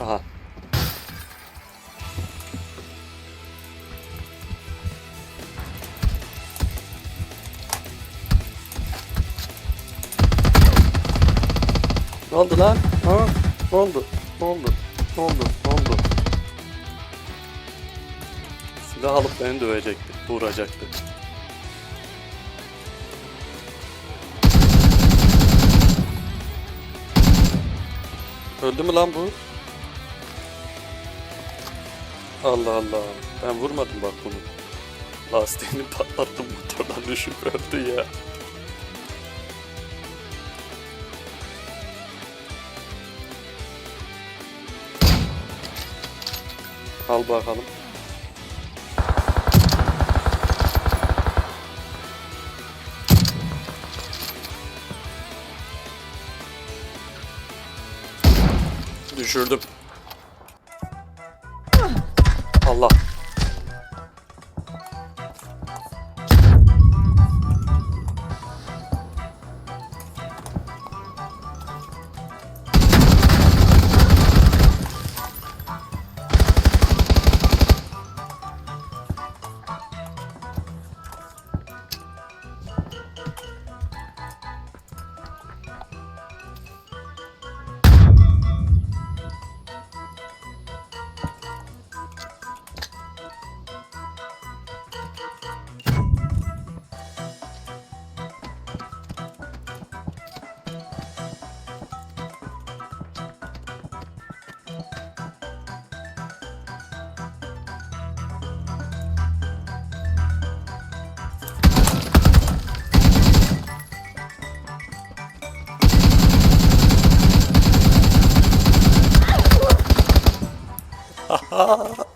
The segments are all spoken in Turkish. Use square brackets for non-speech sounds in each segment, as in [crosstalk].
Aha. Ne oldu lan? Ha? Ne oldu? Ne oldu? Ne oldu? Ne oldu? Silah alıp beni dövecekti, vuracaktı. Öldü mü lan bu? Allah Allah. Ben vurmadım bak bunu. Lastiğini [laughs] patlattım motordan düşüp öldü ya. Al bakalım. Düşürdüm.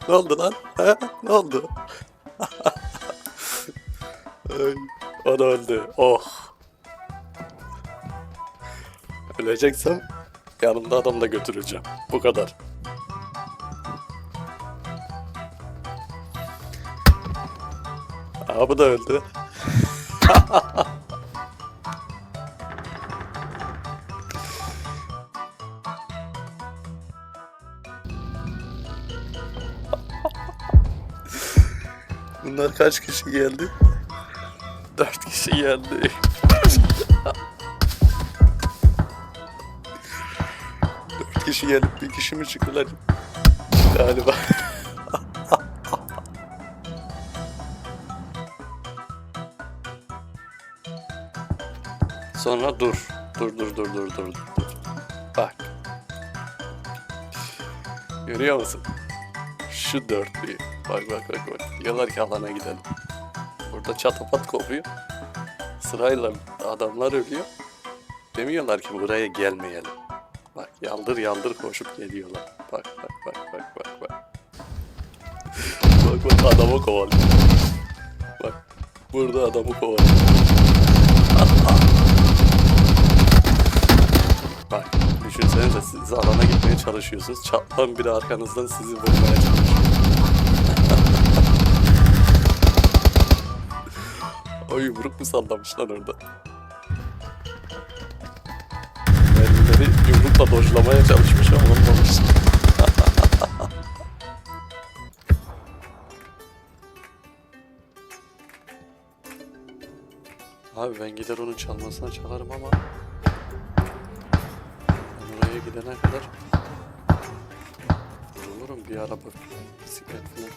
Ne oldu lan? Ha? Ne oldu? Ay, o da öldü. Oh. Öleceksem yanımda adam da götüreceğim. Bu kadar. Aa bu da öldü. [laughs] Bunlar kaç kişi geldi? Dört kişi geldi. Dört kişi gelip bir kişi mi çıktılar? Galiba. [laughs] Sonra dur. Dur dur dur dur dur. dur. Bak. Görüyor musun? Şu dörtlüyü. Bak bak bak bak. Diyorlar ki alana gidelim. Burada çatapat kopuyor. Sırayla adamlar ölüyor. Demiyorlar ki buraya gelmeyelim. Bak yaldır yaldır koşup geliyorlar. Bak bak bak bak bak bak. bak bak adamı kovalıyor. Bak burada adamı kovalıyor. Bak düşünsenize siz alana gitmeye çalışıyorsunuz. Çatlan biri arkanızdan sizi vurmaya çalışıyor. Ay yumruk mu sallamış lan orada? Mermileri yumrukla dojlamaya çalışmış ama olmamış. [laughs] Abi ben gider onun çalmasına çalarım ama ben oraya gidene kadar vurulurum bir araba bisiklet falan.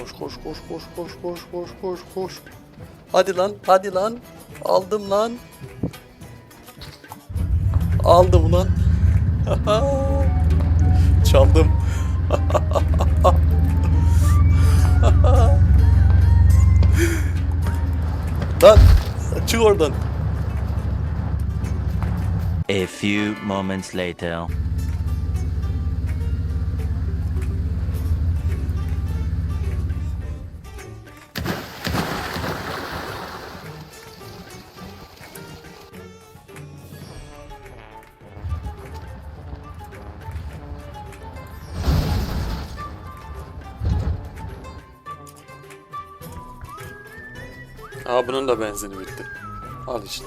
Koş koş koş koş koş koş koş koş koş. Hadi lan hadi lan. Aldım lan. Aldım lan. [laughs] Çaldım. [laughs] lan çık oradan. A few moments later. Aa bunun da benzini bitti. Al işte.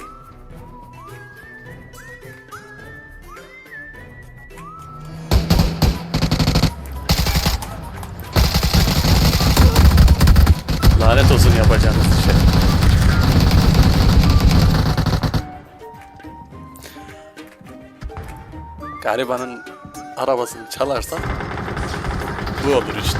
Lanet olsun yapacağınız şey. Garibanın arabasını çalarsan bu olur işte.